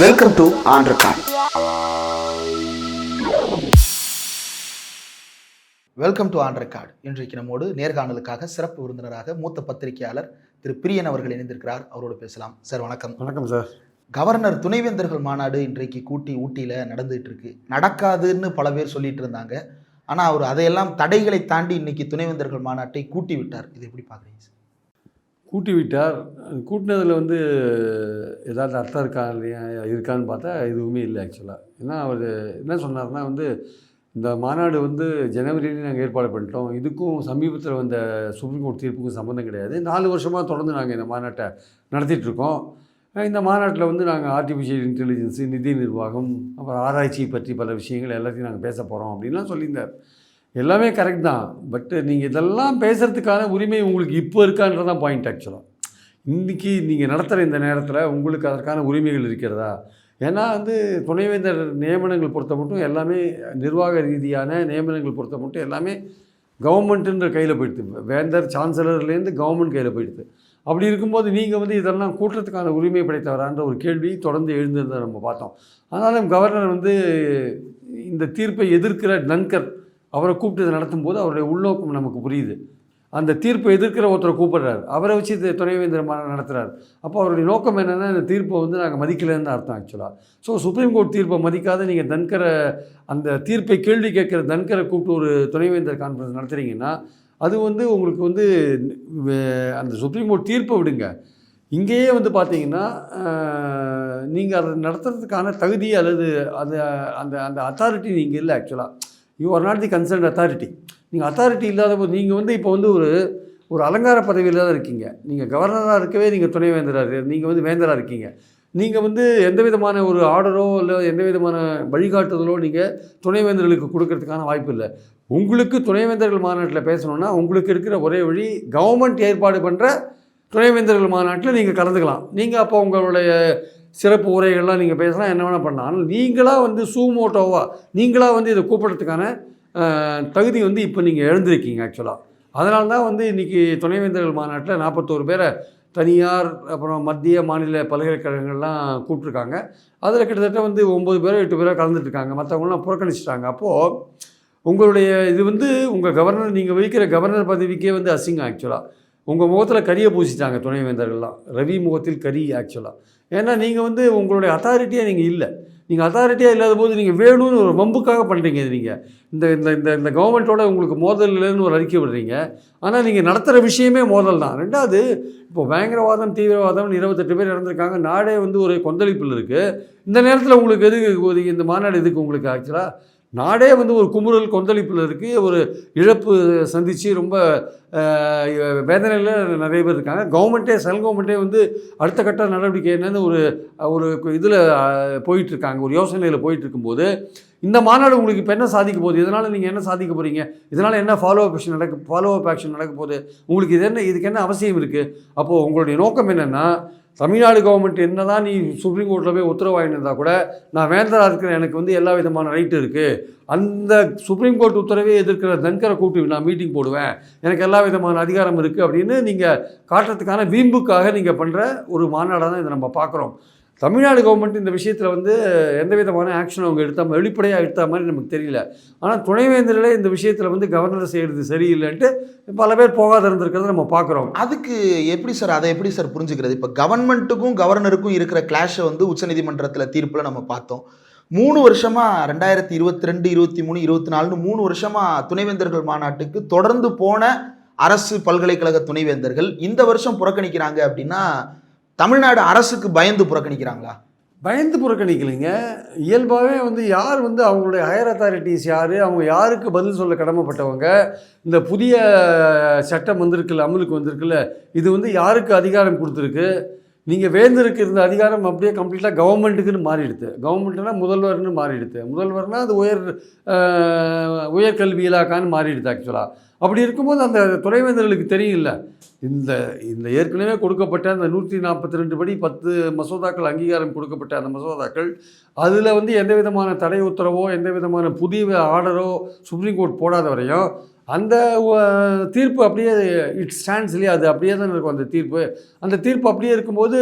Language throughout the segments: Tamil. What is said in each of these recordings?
Welcome to record welcome to on record இன்றைக்கு நம்மோடு நேர்காணலுக்காக சிறப்பு விருந்தினராக மூத்த பத்திரிகையாளர் திரு பிரியன் அவர்கள் இணைந்திருக்கிறார். அவரோடு பேசலாம். சார் வணக்கம். வணக்கம் சார். கவர்னர் துணைவேந்தர்கள் மாநாடு இன்றைக்கு கூட்டி ஊட்டியில் நடந்துட்டு இருக்கு. நடக்காதுன்னு பல பேர் சொல்லிட்டு இருந்தாங்க. ஆனால் அவர் அதையெல்லாம் தடைகளை தாண்டி இன்னைக்கு துணைவேந்தர்கள் மாநாட்டை கூட்டி விட்டார் இது எப்படி பார்க்குறீங்க சார்? கூட்டி விட்டார் கூட்டினதில் வந்து ஏதாவது அர்த்தம் இருக்கா இல்லையா இருக்கான்னு பார்த்தா எதுவுமே இல்லை ஆக்சுவலாக ஏன்னா அவர் என்ன சொன்னார்னா வந்து இந்த மாநாடு வந்து ஜனவரியிலேயே நாங்கள் ஏற்பாடு பண்ணிட்டோம். இதுக்கும் சமீபத்தில் வந்த சுப்ரீம் கோர்ட் தீர்ப்புக்கும் சம்மந்தம் கிடையாது. நாலு வருஷமாக தொடர்ந்து நாங்கள் இந்த மாநாட்டை நடத்திட்டுருக்கோம். இந்த மாநாட்டில் வந்து நாங்கள் ஆர்டிஃபிஷியல் இன்டெலிஜென்ஸு நிதி நிர்வாகம் அப்புறம் ஆராய்ச்சி பற்றி பல விஷயங்கள் எல்லாத்தையும் நாங்கள் பேச போகிறோம் அப்படின்லாம் சொல்லியிருந்தார். எல்லாமே கரெக்ட் தான். பட்டு நீங்கள் இதெல்லாம் பேசுகிறதுக்கான உரிமை உங்களுக்கு இப்போ இருக்கான்றது தான் பாயிண்ட் ஆக்சுவலாக இன்றைக்கி நீங்கள் நடத்துகிற இந்த நேரத்தில் உங்களுக்கு அதற்கான உரிமைகள் இருக்கிறதா? ஏன்னா வந்து துணைவேந்தர் நியமனங்கள் பொறுத்த மட்டும் எல்லாமே நிர்வாக ரீதியான நியமனங்கள் பொறுத்த மட்டும் எல்லாமே கவர்மெண்ட்டுன்ற கையில் போயிடுது. வேந்தர் சான்சலர்லேருந்து கவர்மெண்ட் கையில் போயிடுது. அப்படி இருக்கும்போது நீங்கள் வந்து இதெல்லாம் கூட்டுறதுக்கான உரிமை படைத்தவரான்ற ஒரு கேள்வி தொடர்ந்து எழுந்திருந்ததை நம்ம பார்த்தோம். ஆனாலும் கவர்னர் வந்து இந்த தீர்ப்பை எதிர்க்கிற நன்கர் அவரை கூப்பிட்டு இதை நடத்தும் போது அவருடைய உள்நோக்கம் நமக்கு புரியுது. அந்த தீர்ப்பை எதிர்க்கிற ஒருத்தரை கூப்பிடுறாரு. அவரை வச்சு இது துணைவேந்தர் நடத்துகிறார் அப்போ அவருடைய நோக்கம் என்னென்னா இந்த தீர்ப்பை வந்து நாங்கள் மதிக்கலைன்னு அர்த்தம் ஆக்சுவலாக ஸோ சுப்ரீம் கோர்ட் தீர்ப்பை மதிக்காத நீங்கள் தன்கரை அந்த தீர்ப்பை கேள்வி கேட்குற தன்கரை கூப்பிட்டு ஒரு துணைவேந்தர் கான்ஃபரன்ஸ் நடத்துகிறீங்கன்னா அது வந்து உங்களுக்கு வந்து அந்த சுப்ரீம் கோர்ட் தீர்ப்பை விடுங்க. இங்கேயே வந்து பார்த்தீங்கன்னா நீங்கள் அதை நடத்துறதுக்கான தகுதி அல்லது அது அந்த அந்த அத்தாரிட்டி நீங்கள் இல்லை ஆக்சுவலாக you are not the concern authority நீங்கள் அத்தாரிட்டி இல்லாத போது நீங்கள் வந்து இப்போ வந்து ஒரு ஒரு அலங்கார பதவியில் தான் இருக்கீங்க. நீங்கள் கவர்னராக இருக்கவே நீங்கள் துணைவேந்தராக நீங்கள் வந்து வேந்தராக இருக்கீங்க. நீங்கள் வந்து எந்த விதமான ஒரு ஆர்டரோ இல்லை எந்த விதமான வழிகாட்டுதலோ நீங்கள் துணைவேந்தர்களுக்கு கொடுக்கறதுக்கான வாய்ப்பு இல்லை. உங்களுக்கு துணைவேந்தர்கள் மாநாட்டில் பேசணுன்னா உங்களுக்கு இருக்கிற ஒரே வழி கவர்மெண்ட் ஏற்பாடு பண்ணுற துணைவேந்தர்கள் மாநாட்டில் நீங்கள் கலந்துக்கலாம். நீங்கள் அப்போ உங்களுடைய சிறப்பு உரைகள்லாம் நீங்கள் பேசலாம் என்ன வேணால் பண்ணலாம். ஆனால் நீங்களாக வந்து சூமோட்டோவாக நீங்களாக வந்து இதை கூப்பிட்றதுக்கான தகுதி வந்து இப்போ நீங்கள் எழுந்திருக்கீங்க ஆக்சுவலாக அதனால தான் வந்து இன்றைக்கி துணைவேந்தர்கள் மாநாட்டில் நாற்பத்தோரு பேரை தனியார் அப்புறம் மத்திய மாநில பல்கலைக்கழகங்கள்லாம் கூப்பிட்ருக்காங்க அதில் கிட்டத்தட்ட வந்து ஒம்பது பேரோ எட்டு பேரோ கலந்துட்டுருக்காங்க. மற்றவங்களாம் புறக்கணிச்சிட்டாங்க. அப்போது உங்களுடைய இது வந்து உங்கள் கவர்னர் நீங்கள் வகிக்கிற கவர்னர் பதவிக்கே வந்து அசிங்கம் ஆக்சுவலாக உங்கள் முகத்தில் கரியை பூசிட்டாங்க துணைவேந்தர்கள்லாம். ரவி முகத்தில் கரி ஆக்சுவலாக ஏன்னா நீங்கள் வந்து உங்களுடைய அத்தாரிட்டியாக நீங்கள் இல்லை. நீங்கள் அத்தாரிட்டியாக இல்லாத போது நீங்கள் வேணும்னு ஒரு வம்புக்காக பண்ணுறீங்க இது நீங்கள் இந்த இந்த இந்த இந்த கவர்மெண்ட்டோட உங்களுக்கு மோதல் இல்லைன்னு ஒரு அறிக்கை விடுறீங்க. ஆனால் நீங்கள் நடத்துகிற விஷயமே மோதல் தான். ரெண்டாவது இப்போ பயங்கரவாதம் தீவிரவாதம் இருபத்தெட்டு பேர் இறந்துருக்காங்க. நாடே வந்து ஒரு கொந்தளிப்பில் இருக்குது இந்த நேரத்தில் உங்களுக்கு எதுக்கு இந்த மாநாடு எதுக்கு உங்களுக்கு ஆக்சுவலாக நாடே வந்து ஒரு குமுறல் கொந்தளிப்பில் இருக்குது ஒரு இழப்பு சந்தித்து ரொம்ப வேதனையில் நிறைய பேர் இருக்காங்க. கவர்மெண்ட்டே செல் கவர்மெண்ட்டே வந்து அடுத்த கட்ட நடவடிக்கை என்னன்னு ஒரு ஒரு இதில் போயிட்டுருக்காங்க. ஒரு யோசனையில் போயிட்டுருக்கும்போது இந்த மாநாடு உங்களுக்கு இப்போ என்ன சாதிக்க போகுது? இதனால் நீங்கள் என்ன சாதிக்க போகிறீங்க இதனால் என்ன ஃபாலோ அப் ஆக்ஷன் நடக்க ஃபாலோ அப் ஆக்ஷன் நடக்க போகுது? உங்களுக்கு இது என்ன இதுக்கு என்ன அவசியம் இருக்குது அப்போது உங்களுடைய நோக்கம் என்னென்னா தமிழ்நாடு கவர்மெண்ட் என்ன தான் நீ சுப்ரீம் கோர்ட்டில் போய் உத்தரவு கூட நான் வேந்தராக இருக்கிற எனக்கு வந்து எல்லா விதமான ரைட்டு இருக்குது அந்த சுப்ரீம் கோர்ட் உத்தரவே எதிர்க்கிற தன்கரை கூப்பிட்டு நான் மீட்டிங் போடுவேன். எனக்கு எல்லா விதமான அதிகாரம் இருக்குது அப்படின்னு நீங்கள் காட்டுறதுக்கான வீம்புக்காக நீங்கள் பண்ணுற ஒரு மாநாடாக தான் இதை நம்ம பார்க்குறோம். தமிழ்நாடு கவர்மெண்ட் இந்த விஷயத்தில் வந்து எந்த விதமான ஆக்ஷன் அவங்க எடுத்த வெளிப்படையாக எடுத்த மாதிரி நமக்கு தெரியல. ஆனால் துணைவேந்தர்களே இந்த விஷயத்தில் வந்து கவர்னர் செய்கிறது சரியில்லைன்ட்டு பல பேர் போகாத இருந்திருக்கிறத நம்ம பார்க்குறோம் அதுக்கு எப்படி சார் அதை எப்படி சார் புரிஞ்சுக்கிறது? இப்போ கவர்மெண்ட்டுக்கும் கவர்னருக்கும் இருக்கிற கிளாஷை வந்து உச்சநீதிமன்றத்தில் தீர்ப்பில் நம்ம பார்த்தோம். மூணு வருஷமாக ரெண்டாயிரத்தி இருபத்தி ரெண்டு இருபத்தி மூணு இருபத்தி நாலுன்னு மூணு வருஷமாக துணைவேந்தர்கள் மாநாட்டுக்கு தொடர்ந்து போன அரசு பல்கலைக்கழக துணைவேந்தர்கள் இந்த வருஷம் புறக்கணிக்கிறாங்க அப்படின்னா தமிழ்நாடு அரசுக்கு பயந்து புறக்கணிக்கிறாங்களா? பயந்து புறக்கணிக்கலைங்க. இயல்பாகவே வந்து யார் வந்து அவங்களுடைய ஹையர் அத்தாரிட்டிஸ் யார்? அவங்க யாருக்கு பதில் சொல்ல கடமைப்பட்டவங்க? இந்த புதிய சட்டம் வந்திருக்குல்ல அமலுக்கு வந்திருக்குல்ல இது வந்து யாருக்கு அதிகாரம் கொடுத்துருக்கு? நீங்கள் வேந்தருக்கு இருந்த அதிகாரம் அப்படியே கம்ப்ளீட்டாக கவர்மெண்ட்டுக்குன்னு மாறிடுது. கவர்மெண்ட்னா முதல்வர்னு மாறிடுது. முதல்வர்னால் அது உயர் உயர்கல்வி இலாக்கான்னு மாறிடுது ஆக்சுவலாக அப்படி இருக்கும்போது அந்த துணைவேந்தர்களுக்கு தெரியல இந்த இந்த ஏற்கனவே கொடுக்கப்பட்ட அந்த நூற்றி நாற்பத்தி ரெண்டு படி பத்து மசோதாக்கள் அங்கீகாரம் கொடுக்கப்பட்ட அந்த மசோதாக்கள் அதில் வந்து எந்த விதமான தடை உத்தரவோ எந்த விதமான புதிய ஆர்டரோ சுப்ரீம் கோர்ட் போடாத வரையும் அந்த தீர்ப்பு அப்படியே இட் ஸ்டாண்ட்ஸ் இல்லையா? அது அப்படியே தான் இருக்கும் அந்த தீர்ப்பு. அந்த தீர்ப்பு அப்படியே இருக்கும்போது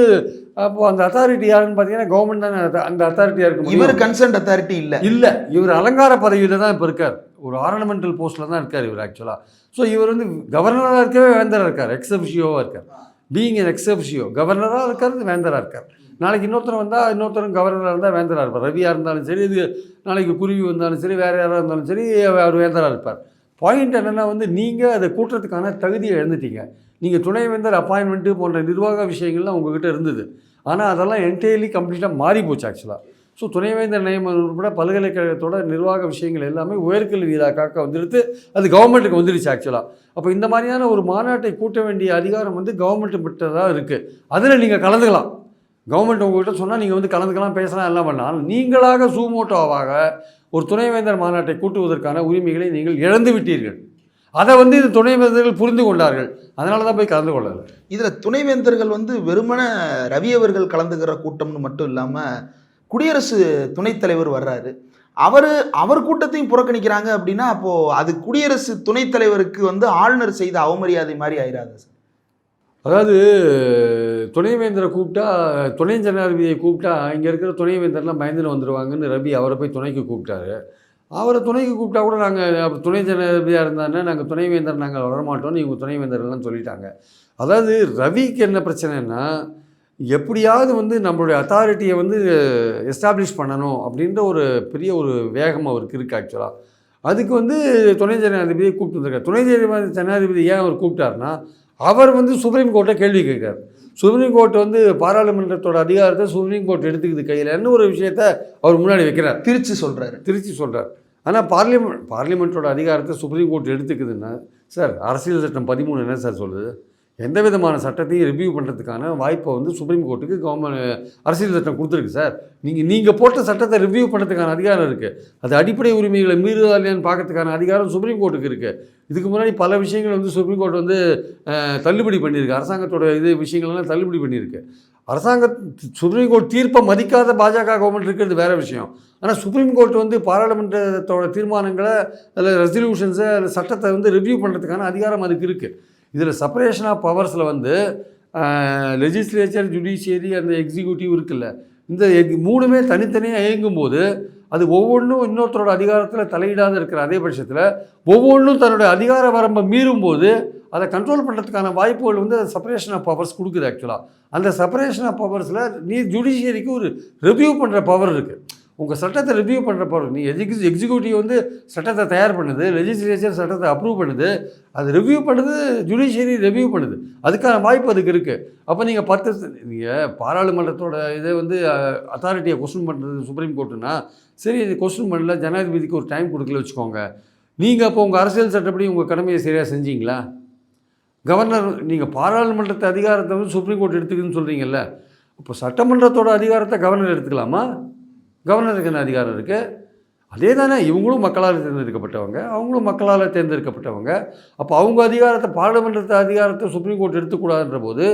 அப்போ அந்த அத்தாரிட்டி யாருன்னு பார்த்தீங்கன்னா கவர்மெண்ட் தானே அந்த- அத்தாரிட்டியாக இருக்கும் இவர் கன்சர்ன்ட் அத்தாரிட்டி இல்ல. இல்லை. இவர் அலங்கார பதவியில் தான் இப்போ இருக்கார். ஒரு ஆர்னமெண்டல் போஸ்ட்டில் தான் இருக்கார் இவர் ஆக்சுவலாக ஸோ இவர் வந்து கவர்னராக இருக்கவே வேந்தராக இருக்கார். எக்ஸபிஷியோவாக இருக்கார். பீயிங் என் எக்ஸபிஷியோ கவர்னராக இருக்கார் வேந்தராக இருக்கார். நாளைக்கு இன்னொருத்தர் வந்தால் இன்னொருத்தரும் கவர்னராக இருந்தால் வேந்தராக இருப்பார். ரவியாக இருந்தாலும் சரி இது நாளைக்கு குருவி வந்தாலும் சரி வேறு யாராக இருந்தாலும் சரி அவர் வேந்தராக இருப்பார். பாயிண்ட் என்னென்னா வந்து நீங்கள் அதை கூட்டுறதுக்கான தகுதியை இழந்துட்டீங்க. நீங்கள் துணைவேந்தர் அப்பாயின்மெண்ட்டு போன்ற நிர்வாக விஷயங்கள்லாம் உங்ககிட்ட இருந்தது. ஆனால் அதெல்லாம் என்டையர்லி கம்ப்ளீட்டாக மாறி போச்சு ஆக்சுவலாக ஸோ துணைவேந்தர் நியமனம் உட்பட பல்கலைக்கழகத்தோட நிர்வாக விஷயங்கள் எல்லாமே உயர்கல்வி இலாக்காக்க வந்துடுத்து அது கவர்மெண்ட்டுக்கு வந்துடுச்சு ஆக்சுவலாக அப்போ இந்த மாதிரியான ஒரு மாநாட்டை கூட்ட வேண்டிய அதிகாரம் வந்து கவர்மெண்ட்டு மட்டும் தான் இருக்குது அதில் நீங்கள் கலந்துக்கலாம். கவர்மெண்ட் உங்கள்கிட்ட சொன்னால் நீங்கள் வந்து கலந்துக்கலாம் பேசலாம் எல்லாம் பண்ணால் நீங்களாக சூமோட்டோவாக ஒரு துணைவேந்தர் மாநாட்டை கூட்டுவதற்கான உரிமைகளை நீங்கள் இழந்து விட்டீர்கள். அதை வந்து இந்த துணைவேந்தர்கள் புரிந்து கொண்டார்கள். அதனால தான் போய் கலந்து கொள்ளல. இதில் துணைவேந்தர்கள் வந்து வெறுமன ரவி அவர்கள் கலந்துக்கிற கூட்டம்னு மட்டும் இல்லாமல் குடியரசு துணைத் தலைவர் வர்றாரு. அவர் அவர் கூட்டத்தையும் புறக்கணிக்கிறாங்க அப்படின்னா அப்போது அது குடியரசு துணைத் தலைவருக்கு வந்து ஆளுநர் செய்த அவமரியாதை மாதிரி ஆயிராது சார். அதாவது துணைவேந்தரை கூப்பிட்டா துணை ஜனாதிபதியை கூப்பிட்டா இங்கே இருக்கிற துணைவேந்தர்லாம் பயந்துன்னு வந்துடுவாங்கன்னு ரவி அவரை போய் துணைக்கு கூப்பிட்டாரு. அவரை துணைக்கு கூப்பிட்டா கூட நாங்கள் துணை ஜனாதிபதியாக இருந்தாருன்னா நாங்கள் துணைவேந்தர் நாங்கள் வரமாட்டோம்னு இவங்க துணைவேந்தர்லாம் சொல்லிட்டாங்க. அதாவது ரவிக்கு என்ன பிரச்சனைன்னா எப்படியாவது வந்து நம்மளுடைய அத்தாரிட்டியை வந்து எஸ்டாப்ளிஷ் பண்ணணும் அப்படின்ற ஒரு பெரிய ஒரு வேகம் அவருக்கு இருக்குது ஆக்சுவலாக அதுக்கு வந்து துணை ஜனாதிபதியை கூப்பிட்டு வந்திருக்காரு. துணை ஜனாதிபதி ஜனாதிபதி ஏன் அவர் கூப்பிட்டாருன்னா அவர் வந்து சுப்ரீம் கோர்ட்டை கேள்வி கேட்குறாரு. சுப்ரீம் கோர்ட் வந்து பாராளுமன்றத்தோட அதிகாரத்தை சுப்ரீம் கோர்ட் எடுத்துக்குது கையிலன்னு ஒரு விஷயத்த அவர் முன்னாடி வைக்கிறார்? திருச்சி சொல்றாரு. திருச்சி சொல்கிறார் ஆனால் பார்லிமெண்ட் பார்லிமெண்ட்டோட அதிகாரத்தை சுப்ரீம் கோர்ட் எடுத்துக்குதுன்னா சார் அரசியல் சட்டம் பதிமூணு என்ன சார் சொல்லுது? எந்த விதமான சட்டத்தையும் ரிவ்யூ பண்ணுறதுக்கான வாய்ப்பை வந்து சுப்ரீம் கோர்ட்டுக்கு கவர்மெண்ட் அரசியல் சட்டம் கொடுத்துருக்கு சார். நீங்கள் நீங்கள் போட்ட சட்டத்தை ரிவ்யூ பண்ணுறதுக்கான அதிகாரம் இருக்குது அது அடிப்படை உரிமைகளை மீறுதா இல்லையான்னு பார்க்கறதுக்கான அதிகாரம் சுப்ரீம் கோர்ட்டுக்கு இருக்குது இதுக்கு முன்னாடி பல விஷயங்கள் வந்து சுப்ரீம் கோர்ட் வந்து தள்ளுபடி பண்ணியிருக்கு. அரசாங்கத்தோட இது விஷயங்கள்லாம் தள்ளுபடி பண்ணியிருக்கு. அரசாங்க சுப்ரீம் கோர்ட் தீர்ப்பை மதிக்காத பாஜக கவர்மெண்ட் இருக்கிறது வேறு விஷயம். ஆனால் சுப்ரீம் கோர்ட் வந்து பாராளுமன்றத்தோட தீர்மானங்களை அதில் ரெசல்யூஷன்ஸை அதில் சட்டத்தை வந்து ரிவ்யூ பண்ணுறதுக்கான அதிகாரம் அதுக்கு இருக்குது இதில் செப்பரேஷன் ஆஃப் பவர்ஸில் வந்து லெஜிஸ்லேச்சர் ஜுடிஷியரி அந்த எக்ஸிக்யூட்டிவ் இருக்குல்ல. இந்த எக்- மூணுமே தனித்தனியாக இயங்கும்போது அது ஒவ்வொன்றும் இன்னொருத்தரோட அதிகாரத்தில் தலையிடாத இருக்கிற அதே பட்சத்தில் ஒவ்வொன்றும் தன்னுடைய அதிகார வரம்பை மீறும்போது அதை கண்ட்ரோல் பண்ணுறதுக்கான வாய்ப்புகள் வந்து செப்பரேஷன் ஆஃப் பவர்ஸ் கொடுக்குது ஆக்சுவலாக அந்த செப்பரேஷன் ஆஃப் பவர்ஸில் நீ ஜுடிஷியரிக்கு ஒரு ரிவ்யூ பண்ணுற பவர் இருக்குது உங்கள் சட்டத்தை ரிவ்யூ பண்ணுற பவர் நீ எஜிக் எக்ஸிக்யூட்டிவ் வந்து சட்டத்தை தயார் பண்ணுது லெஜிஸ்லேச்சர் சட்டத்தை அப்ரூவ் பண்ணுது அது ரிவ்யூ பண்ணுது ஜுடிஷியரி ரிவ்யூ பண்ணுது. அதுக்கான வாய்ப்பு அதுக்கு இருக்குது அப்போ நீங்கள் பத்து நீங்கள் பாராளுமன்றத்தோட இதை வந்து அத்தாரிட்டியை கொஸ்டின் பண்ணுறது சுப்ரீம் கோர்ட்டுனா சரி இது கொஸ்டின் பண்ணல ஜனாதிபதிக்கு ஒரு டைம் கொடுக்கல வச்சுக்கோங்க. நீங்கள் அப்போ உங்கள் அரசியல் சட்டப்படி உங்கள் கடமையை சரியாக செஞ்சீங்களா? கவர்னர் நீங்கள் பாராளுமன்றத்தை அதிகாரத்தை வந்து சுப்ரீம் கோர்ட் எடுத்துக்குன்னு சொல்கிறீங்கல்ல இப்போ சட்டமன்றத்தோட அதிகாரத்தை கவர்னர் எடுத்துக்கலாமா? கவர்னருக்கு என்ன அதிகாரம் இருக்குது அதே தானே இவங்களும் மக்களால் தேர்ந்தெடுக்கப்பட்டவங்க அவங்களும் மக்களால் தேர்ந்தெடுக்கப்பட்டவங்க. அப்போ அவங்க அதிகாரத்தை பாராளுமன்றத்தை அதிகாரத்தை சுப்ரீம் கோர்ட் எடுத்துக்கூடாதுன்ற போது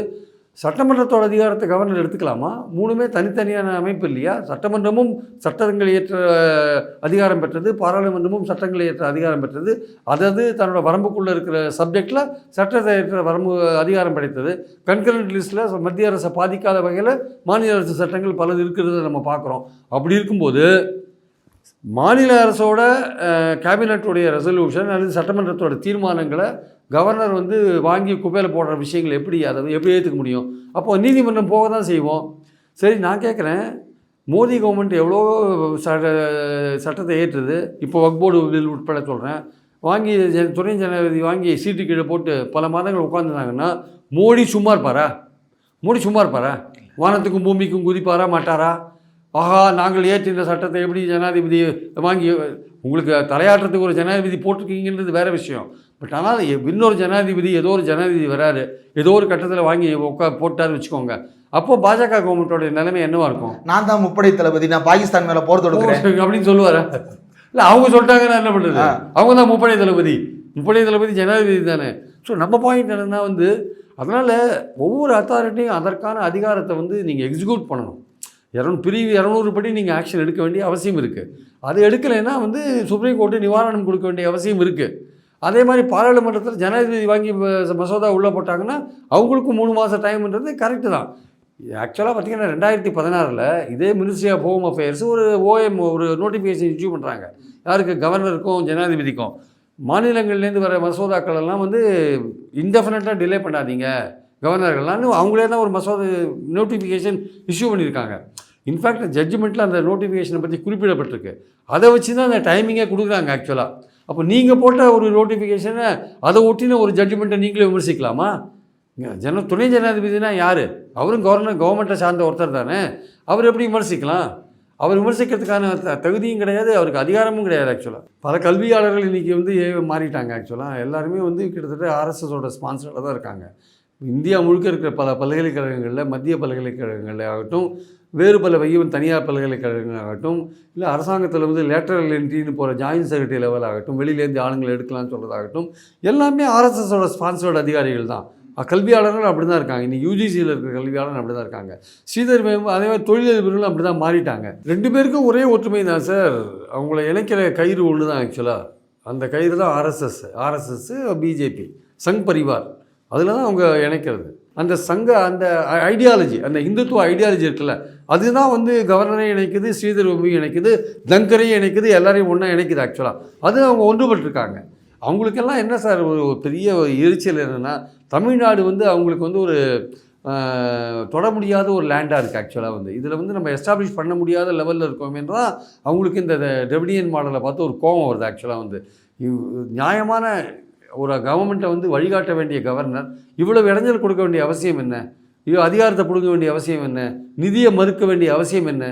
சட்டமன்றத்தோட அதிகாரத்தை கவர்னர் எடுத்துக்கலாமா? மூணுமே தனித்தனியான அமைப்பு இல்லையா? சட்டமன்றமும் சட்டங்கள் இயற்ற அதிகாரம் பெற்றது பாராளுமன்றமும் சட்டங்களை ஏற்ற அதிகாரம் பெற்றது. அதது தன்னோட வரம்புக்குள்ளே இருக்கிற சப்ஜெக்டில் சட்டத்தை ஏற்ற வரம்பு அதிகாரம் படைத்தது. கன்கரண்ட் லிஸ்ட்டில் மத்திய அரசை பாதிக்காத வகையில் மாநில அரசு சட்டங்கள் பலது இருக்கிறத நம்ம பார்க்குறோம். அப்படி இருக்கும்போது மாநில அரசோட கேபினட்டுடைய ரெசல்யூஷன் அல்லது சட்டமன்றத்தோட தீர்மானங்களை கவர்னர் வந்து வாங்கி குப்பையில் போடுற விஷயங்கள் எப்படி அதை எப்படி ஏற்றுக்க முடியும்? அப்போ நீதிமன்றம் போக தான் செய்வோம். சரி நான் கேட்குறேன் மோடி கவர்மெண்ட் எவ்வளோ சட்ட சட்டத்தை ஏற்றுது? இப்போ வக்போர்டு பில் உட்பட சொல்கிறேன் வாங்கி துணை ஜனாதிபதி வாங்கி சீட்டு கீழே போட்டு பல மாதங்கள் உட்காந்துருந்தாங்கன்னா மோடி சும்மா இருப்பாரா? மோடி சும்மா இருப்பாரா? வானத்துக்கும் பூமிக்கும் குதிப்பாரா? மாட்டாரா? ஆஹா நாங்கள் ஏற்ற இந்த சட்டத்தை எப்படி ஜனாதிபதி வாங்கி உங்களுக்கு தலையாட்டுறதுக்கு ஒரு ஜனாதிபதி போட்டிருக்கீங்கன்றது வேற விஷயம். பட் ஆனால் இன்னொரு ஜனாதிபதி ஏதோ ஒரு ஜனாதிபதி வராரு. ஏதோ ஒரு கட்டத்தில் வாங்கி உட்கா போட்டாருன்னு வச்சுக்கோங்க. அப்போ பாஜக கவர்மெண்ட்டோட நிலைமை என்னவா இருக்கும்? நான் தான் முப்படை தளபதி நான் பாகிஸ்தான் மேல போர் தொடுக்கிறேன். அப்படின்னு சொல்லுவாரா? இல்லை அவங்க சொல்லிட்டாங்கன்னா என்ன பண்ணுறது. அவங்க தான் முப்படை தளபதி. முப்படை தளபதி ஜனாதிபதி தானே. ஸோ நம்ம பாயிண்ட் என்னன்னா வந்து அதனால் ஒவ்வொரு அத்தாரிட்டியும் அதற்கான அதிகாரத்தை வந்து நீங்கள் எக்ஸிக்யூட் பண்ணணும். இரநூ பிரிவு இரநூறு படி நீங்கள் ஆக்ஷன் எடுக்க வேண்டிய அவசியம் இருக்குது அது எடுக்கலைன்னா வந்து சுப்ரீம் கோர்ட்டு நிவாரணம் கொடுக்க வேண்டிய அவசியம் இருக்குது அதே மாதிரி பாராளுமன்றத்தில் ஜனாதிபதி வாங்கி மசோதா உள்ளே போட்டாங்கன்னா அவங்களுக்கும் மூணு மாதம் டைம்ன்றது கரெக்டு தான். ஆக்சுவலாக பார்த்தீங்கன்னா ரெண்டாயிரத்தி பதினாறில் இதே மினிஸ்ட்ரி ஆஃப் ஹோம் அஃபேர்ஸ் ஒரு ஓஎம் ஒரு நோட்டிஃபிகேஷன் இஷ்யூ பண்ணுறாங்க யாருக்கு? கவர்னருக்கும் ஜனாதிபதிக்கும். மாநிலங்கள்லேருந்து வர மசோதாக்கள் எல்லாம் வந்து இன்டெஃபினட்டாக டிலே பண்ணாதீங்க. கவர்னர்கள்லாம்னு அவங்களே தான் ஒரு மசோதா நோட்டிஃபிகேஷன் இஷ்யூ பண்ணியிருக்காங்க. இன்ஃபேக்ட் ஜட்ஜ்மெண்ட்டில் அந்த நோட்டிஃபிகேஷனை பற்றி குறிப்பிடப்பட்டிருக்கு. அதை வச்சு தான் அந்த டைமிங்கே கொடுக்குறாங்க ஆக்சுவலாக அப்போ நீங்கள் போட்ட ஒரு நோட்டிஃபிகேஷனை அதை ஒட்டின ஒரு ஜட்ஜ்மெண்ட்டை நீங்களே விமர்சிக்கலாமா? ஜன துணை ஜனாதிபதினா யார்? அவரும் கவர்னர் கவர்மெண்ட்டை சார்ந்த ஒருத்தர் தானே. அவர் எப்படி விமர்சிக்கலாம்? அவர் விமர்சிக்கிறதுக்கான தகுதியும் கிடையாது அவருக்கு அதிகாரமும் கிடையாது ஆக்சுவலாக பல கல்வியாளர்கள் இன்றைக்கி வந்து ஏ- மாறிட்டாங்க ஆக்சுவலாக எல்லாருமே வந்து கிட்டத்தட்ட ஆர்எஸ்எஸோட ஸ்பான்சரில் தான் இருக்காங்க. இந்தியா முழுக்க இருக்கிற பல பல்கலைக்கழகங்களில் மத்திய பல்கலைக்கழகங்களில் ஆகட்டும் வேறு பல வையும் தனியார் பல்கலைக்கழகங்கள் ஆகட்டும் இல்லை அரசாங்கத்தில் வந்து லேட்டரல் என்ட்ரின்னு போகிற ஜாயின்ட் செக்ரட்டரி லெவல் ஆகட்டும் வெளியிலேருந்து ஆளுங்களை எடுக்கலாம்னு சொல்கிறதாகட்டும் எல்லாமே ஆர்எஸ்எஸோட ஸ்பான்சர்டு அதிகாரிகள் தான். கல்வியாளர்கள் அப்படி தான் இருக்காங்க. இன்னைக்கு யூஜிசியில் இருக்கிற கல்வியாளர்கள் அப்படி தான் இருக்காங்க. ஸ்ரீதர் அதே மாதிரி தொழிலதிபர்களும் அப்படி தான் மாறிட்டாங்க. ரெண்டு பேருக்கும் ஒரே ஒற்றுமை தான் சார். அவங்கள இணைக்கிற கயிறு ஒன்று தான் ஆக்சுவலாக அந்த கயிறு தான் RSS RSS BJP Sangh Parivar. அதில் தான் அவங்க இணைக்கிறது. அந்த சங்க அந்த ஐடியாலஜி அந்த இந்துத்துவ ஐடியாலஜி இருக்குல்ல அதுதான் வந்து கவர்னரையும் இணைக்குது ஸ்ரீதர் இணைக்குது தங்கரையும் இணைக்குது எல்லாரையும் ஒன்றா இணைக்குது ஆக்சுவலாக அது அவங்க ஒன்றுபட்டிருக்காங்க. அவங்களுக்கெல்லாம் என்ன சார் ஒரு பெரிய ஒரு எரிச்சல் என்னென்னா தமிழ்நாடு வந்து அவங்களுக்கு வந்து ஒரு தொட முடியாத ஒரு லேண்டாக இருக்குது ஆக்சுவலாக வந்து. இதில் வந்து நம்ம எஸ்டாப்ளிஷ் பண்ண முடியாத லெவலில் இருக்கோமேன்றதான் அவங்களுக்கு இந்த டெபிடியன் மாடலை பார்த்து ஒரு கோபம் வருது ஆக்சுவலாக வந்து. நியாயமான ஒரு கவர்மெண்ட்டை வந்து வழிகாட்ட வேண்டிய கவர்னர் இவ்வளவு இடைஞ்சல் கொடுக்க வேண்டிய அவசியம் என்ன? ஐயோ அதிகாரத்தை கொடுக்க வேண்டிய அவசியம் என்ன? நிதியை மறுக்க வேண்டிய அவசியம் என்ன?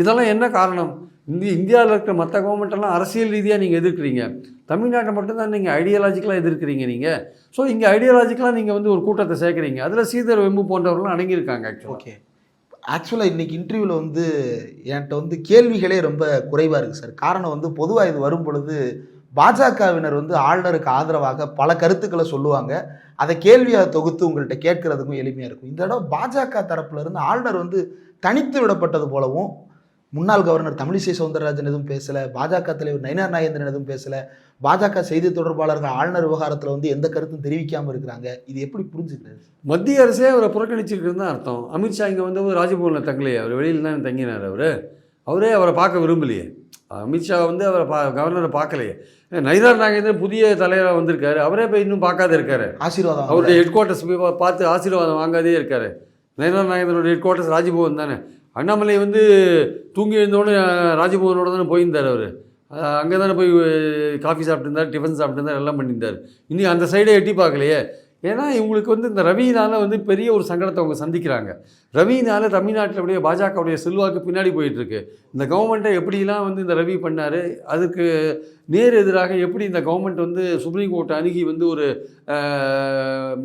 இதெல்லாம் என்ன காரணம்? இந்திய இந்தியாவில் இருக்கிற மற்ற கவர்மெண்ட்டெல்லாம் அரசியல் ரீதியாக நீங்கள் எதிர்க்கிறீங்க. தமிழ்நாட்டை மட்டும்தான் நீங்கள் ஐடியாலஜிக்கலாக எதிர்க்கிறீங்க நீங்கள் ஸோ இங்கே ஐடியாலஜிக்கலாக நீங்கள் வந்து ஒரு கூட்டத்தை சேர்க்குறீங்க. அதில் சீதர் வெம்பு போன்றவர்களும் அடங்கியிருக்காங்க ஆக்சுவலாக ஓகே ஆக்சுவலாக இன்றைக்கி இன்டர்வியூவில் வந்து என்கிட்ட வந்து கேள்விகளே ரொம்ப குறைவாக இருக்குது சார் காரணம் வந்து பொதுவாக இது வரும் பொழுது பாஜகவினர் வந்து ஆளுநருக்கு ஆதரவாக பல கருத்துக்களை சொல்லுவாங்க. அதை கேள்வியாக தொகுத்து உங்கள்கிட்ட கேட்கறதுக்கும் எளிமையாக இருக்கும். இந்த தடவை பாஜக தரப்புல இருந்து ஆளுநர் வந்து தனித்து விடப்பட்டது போலவும் முன்னாள் கவர்னர் தமிழிசை சவுந்தரராஜன் எதுவும் பேசலை பாஜக தலைவர் நயினார் நாகேந்திரன் எதுவும் பேசலை பாஜக செய்தி தொடர்பாளர்கள் ஆளுநர் விவகாரத்தில் வந்து எந்த கருத்தும் தெரிவிக்காமல் இருக்கிறாங்க. இது எப்படி புரிஞ்சுக்கிறது? மத்திய அரசே அவரை புறக்கணிச்சிருக்குன்னு தான் அர்த்தம். அமித்ஷா இங்கே வந்து ராஜபவனில் தங்கலையே அவர் வெளியில் தான் தங்கினார் அவர். அவரே அவரை பார்க்க விரும்பலையே. அமித்ஷா வந்து அவரை பா கவர்னரை பார்க்கலையே. நைதார் நாகேந்திரன் புதிய தலைவராக வந்திருக்காரு. அவரே போய் இன்னும் பார்க்காத இருக்காரு. ஆசீர்வாதம் அவருடைய ஹெட் குவார்ட்டர்ஸ் போய் பார்த்து ஆசீர்வாதம் வாங்காதே இருக்காரு. நயனார் நாகேந்திரோட ஹெட் குவார்ட்டர்ஸ் ராஜ்பவன் தானே. அண்ணாமலை வந்து தூங்கி எழுந்தோடனே ராஜபவனோட தானே போயிருந்தார் அவர். அங்கே தானே போய் காஃபி சாப்பிட்டுருந்தார் டிஃபன் சாப்பிட்டுருந்தார் எல்லாம் பண்ணியிருந்தார். இனி அந்த சைடே எட்டி பார்க்கலையே. ஏன்னா இவங்களுக்கு வந்து இந்த ரவியினால் வந்து பெரிய ஒரு சங்கடத்தை அவங்க சந்திக்கிறாங்க. ரவியினால தமிழ்நாட்டிலுடைய பாஜகவுடைய செல்வாக்கு பின்னாடி போயிட்டுருக்கு. இந்த கவர்மெண்ட்டை எப்படிலாம் வந்து இந்த ரவி பண்ணார் அதுக்கு நேர் எதிராக எப்படி இந்த கவர்மெண்ட் வந்து சுப்ரீம் கோர்ட்டை அணுகி வந்து ஒரு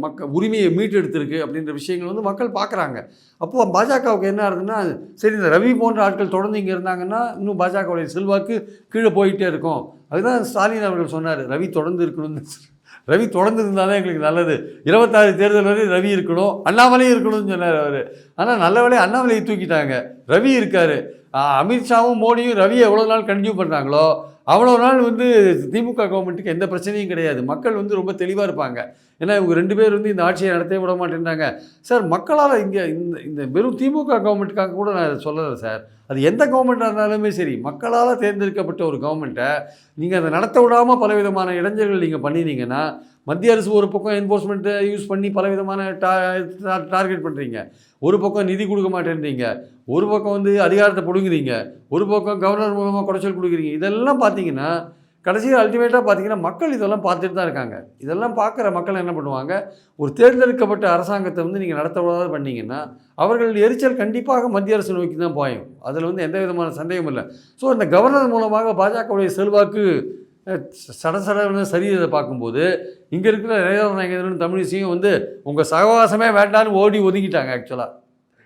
மக்க உரிமையை மீட்டெடுத்திருக்கு அப்படின்ற விஷயங்கள் வந்து மக்கள் பார்க்குறாங்க. அப்போது பாஜகவுக்கு என்ன ஆகுதுன்னா சரி இந்த ரவி போன்ற ஆட்கள் தொடர்ந்து இங்கே இருந்தாங்கன்னா இன்னும் பாஜகவுடைய செல்வாக்கு கீழே போயிட்டே இருக்கும். அதுதான் ஸ்டாலின் அவர்கள் சொன்னார் ரவி தொடர்ந்து இருக்கணும்னு. ரவி தொடர்ந்து இருந்தால் தான் எங்களுக்கு நல்லது. இருபத்தாறு தேர்தல் வரை ரவி இருக்கணும் அண்ணாமலையும் இருக்கணும்னு சொன்னார் அவர். ஆனால் நல்ல வேலையை அண்ணாமலையை தூக்கிட்டாங்க. ரவி இருக்கார். அமித்ஷாவும் மோடியும் ரவியை எவ்வளோ நாள் கண்டினியூ பண்ணுறாங்களோ அவ்வளோ நாள் வந்து திமுக கவர்மெண்ட்டுக்கு எந்த பிரச்சனையும் கிடையாது. மக்கள் வந்து ரொம்ப தெளிவாக இருப்பாங்க. ஏன்னா இவங்க ரெண்டு பேர் வந்து இந்த ஆட்சியை நடத்தவே விட மாட்டேன்றாங்க. சார் மக்களால் இங்கே இந்த இந்த வெறும் திமுக கவர்மெண்ட்டுக்காக கூட நான் இதை சொல்லலை சார். அது எந்த கவர்மெண்ட்டாக இருந்தாலுமே சரி மக்களால் தேர்ந்தெடுக்கப்பட்ட ஒரு கவர்மெண்ட்டை நீங்கள் அதை நடத்த விடாமல் பலவிதமான இடைஞ்சல்கள் நீங்கள் பண்ணினீங்கன்னா மத்திய அரசு ஒரு பக்கம் என்ஃபோர்ஸ்மெண்ட்டை யூஸ் பண்ணி பலவிதமான டா டார்கெட் பண்ணுறீங்க ஒரு பக்கம் நிதி கொடுக்க மாட்டேன்றீங்க. ஒரு பக்கம் வந்து அதிகாரத்தை பிடுங்குறீங்க. ஒரு பக்கம் கவர்னர் மூலமாக குடைச்சல் கொடுக்குறீங்க. இதெல்லாம் பார்த்தீங்கன்னா கடைசியில் அல்டிமேட்டாக பார்த்தீங்கன்னா மக்கள் இதெல்லாம் பார்த்துட்டு தான் இருக்காங்க. இதெல்லாம் பார்க்குற மக்கள் என்ன பண்ணுவாங்க? ஒரு தேர்ந்தெடுக்கப்பட்ட அரசாங்கத்தை வந்து நீங்கள் நடத்த பண்ணிங்கன்னா அவர்கள் எரிச்சல் கண்டிப்பாக மத்திய அரசு நோக்கி தான் பாயும். அதில் வந்து எந்த விதமான சந்தேகமும் இல்லை. ஸோ இந்த கவர்னர் மூலமாக பாஜகவுடைய செல்வாக்கு அஹ், சட சடன்னு சரியதை பார்க்கும்போது இங்கே இருக்கிற நரேந்திர நாயகன் தமிழிசையும் வந்து உங்கள் சகவாசமே வேண்டான்னு ஓடி ஒதுங்கிட்டாங்க ஆக்சுவலாக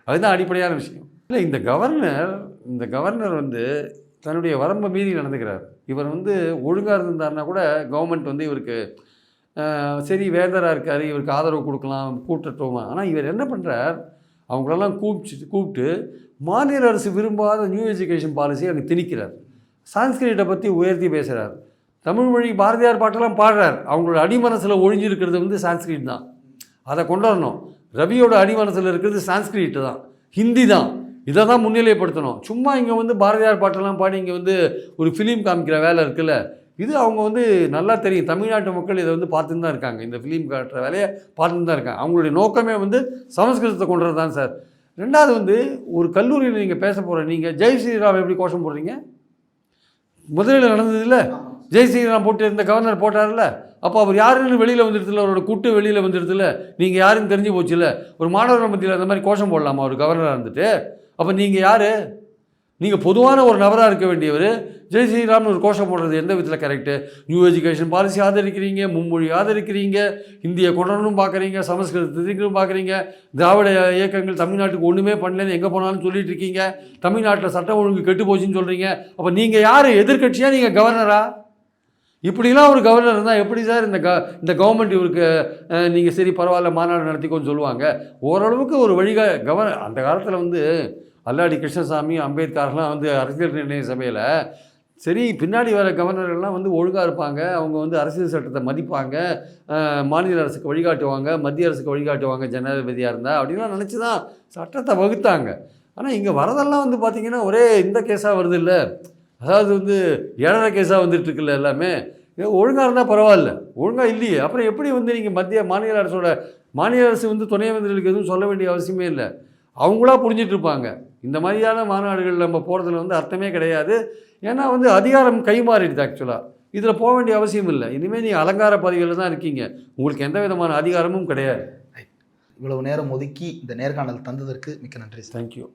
அதுதான் அடிப்படையான விஷயம். இல்லை இந்த கவர்னர் இந்த கவர்னர் வந்து தன்னுடைய வரம்பை மீறி நடந்துக்கிறார். இவர் வந்து ஒழுங்காக இருந்திருந்தாருன்னா கூட கவர்மெண்ட் வந்து இவருக்கு சரி வேந்தராக இருக்கார் இவருக்கு ஆதரவு கொடுக்கலாம் கூட்டட்டோமா ஆனால் இவர் என்ன பண்ணுறார் அவங்களெல்லாம் கூப்பிட்டு கூப்பிட்டு மாநில அரசு விரும்பாத நியூ எஜுகேஷன் பாலிசியை அங்கே திணிக்கிறார். சான்ஸ்கிரிட்டை பற்றி உயர்த்தி பேசுகிறார் தமிழ் மொழி பாரதியார் பாட்டெல்லாம் பாடுறார். அவங்களோட அடிமனசில் ஒழிஞ்சிருக்கிறது வந்து சான்ஸ்கிரிட் தான். அதை கொண்டு வரணும் ரவியோட அடிமனசில் இருக்கிறது சான்ஸ்கிரிட் தான். ஹிந்தி தான். இதை தான் முன்னிலைப்படுத்தணும். சும்மா இங்கே வந்து பாரதியார் பாட்டெல்லாம் பாடி இங்கே வந்து ஒரு ஃபிலிம் காமிக்கிற வேலை இருக்குல்ல? இது அவங்க வந்து நல்லா தெரியும். தமிழ்நாட்டு மக்கள் இதை வந்து பார்த்துன்னு தான் இருக்காங்க. இந்த ஃபிலிம் காட்டுற வேலையை பார்த்துன்னு தான் இருக்காங்க. அவங்களுடைய நோக்கமே வந்து சமஸ்கிருதத்தை கொண்டு தான் சார். ரெண்டாவது வந்து ஒரு கல்லூரியில் நீங்கள் பேச போகிற நீங்கள் ஜெய் ஸ்ரீராம் எப்படி கோஷம் போடுறீங்க? முதலில் இல்லை? ஜெய் ஸ்ரீராம் போட்டு இருந்த கவர்னர் போட்டார்ல? அப்போ அவர் யாருன்னு வெளியில் வந்துடுதுல அவரோட கூட்டு வெளியில் வந்துடுதுல நீங்கள் யாருன்னு தெரிஞ்சு போச்சுல ஒரு மாணவர் மத்தியில் அந்த மாதிரி கோஷம் போடலாமா? ஒரு கவர்னராக இருந்துட்டு. அப்போ நீங்கள் யார்? நீங்கள் பொதுவான ஒரு நபராக இருக்க வேண்டியவர். ஜெய் ஸ்ரீராம்னு ஒரு கோஷம் போடுறது எந்த விதத்தில் கரெக்டு நியூ எஜுகேஷன் பாலிசி ஆதரிக்கிறீங்க மும்மொழி ஆதரிக்கிறீங்க இந்திய கொண்டனும் பார்க்குறீங்க சமஸ்கிருதத்துக்கும் பார்க்குறீங்க திராவிட இயக்கங்கள் தமிழ்நாட்டுக்கு ஒன்றுமே பண்ணலன்னு எங்கே போனாலும் சொல்லிட்டு இருக்கீங்க தமிழ்நாட்டில் சட்டம் ஒழுங்கு கெட்டு போச்சுன்னு சொல்கிறீங்க அப்போ நீங்கள் யார்? எதிர்க்கட்சியாக நீங்கள் கவர்னரா இப்படிலாம் ஒரு கவர்னர் இருந்தால் எப்படி சார் இந்த க இந்த கவர்மெண்ட் இவருக்கு நீங்கள் சரி பரவாயில்ல மாநாடு நடத்திக்கோன்னு சொல்லுவாங்க. ஓரளவுக்கு ஒரு வழிக கவர் அந்த காலத்தில் வந்து அல்லாடி கிருஷ்ணசாமி அம்பேத்கர்லாம் வந்து அரசியல் நிர்ணய சபையில் சரி பின்னாடி வர கவர்னர்கள்லாம் வந்து ஒழுங்காக இருப்பாங்க அவங்க வந்து அரசியல் சட்டத்தை மதிப்பாங்க மாநில அரசுக்கு வழிகாட்டுவாங்க மத்திய அரசுக்கு வழிகாட்டுவாங்க ஜனாதிபதியாக இருந்தால் அப்படின்லாம் நினச்சி தான் சட்டத்தை வகுத்தாங்க. ஆனால் இங்கே வரதெல்லாம் வந்து பார்த்திங்கன்னா ஒரே இந்த கேஸாக வருது இல்லை அதாவது வந்து ஏழரை கேஸாக வந்துட்டுருக்குல்ல எல்லாமே. ஒழுங்காக இருந்தால் பரவாயில்ல. ஒழுங்காக இல்லையே. அப்புறம் எப்படி வந்து நீங்கள் மத்திய மாநில அரசோட மாநில அரசு வந்து துணை வேந்தர்களுக்கு எதுவும் சொல்ல வேண்டிய அவசியமே இல்லை. அவங்களா புரிஞ்சிட்ருப்பாங்க. இந்த மாதிரியான மாநாடுகள் நம்ம போகிறதுல வந்து அர்த்தமே கிடையாது. ஏன்னா வந்து அதிகாரம் கைமாறிடுது ஆக்சுவலாக இதில் போக வேண்டிய அவசியம் இல்லை. இனிமேல் நீங்கள் அலங்கார பதவிகளில் தான் இருக்கீங்க. உங்களுக்கு எந்த விதமான அதிகாரமும் கிடையாது. இவ்வளவு நேரம் ஒதுக்கி இந்த நேர்காணல் தந்ததற்கு மிக்க நன்றி தேங்க்யூ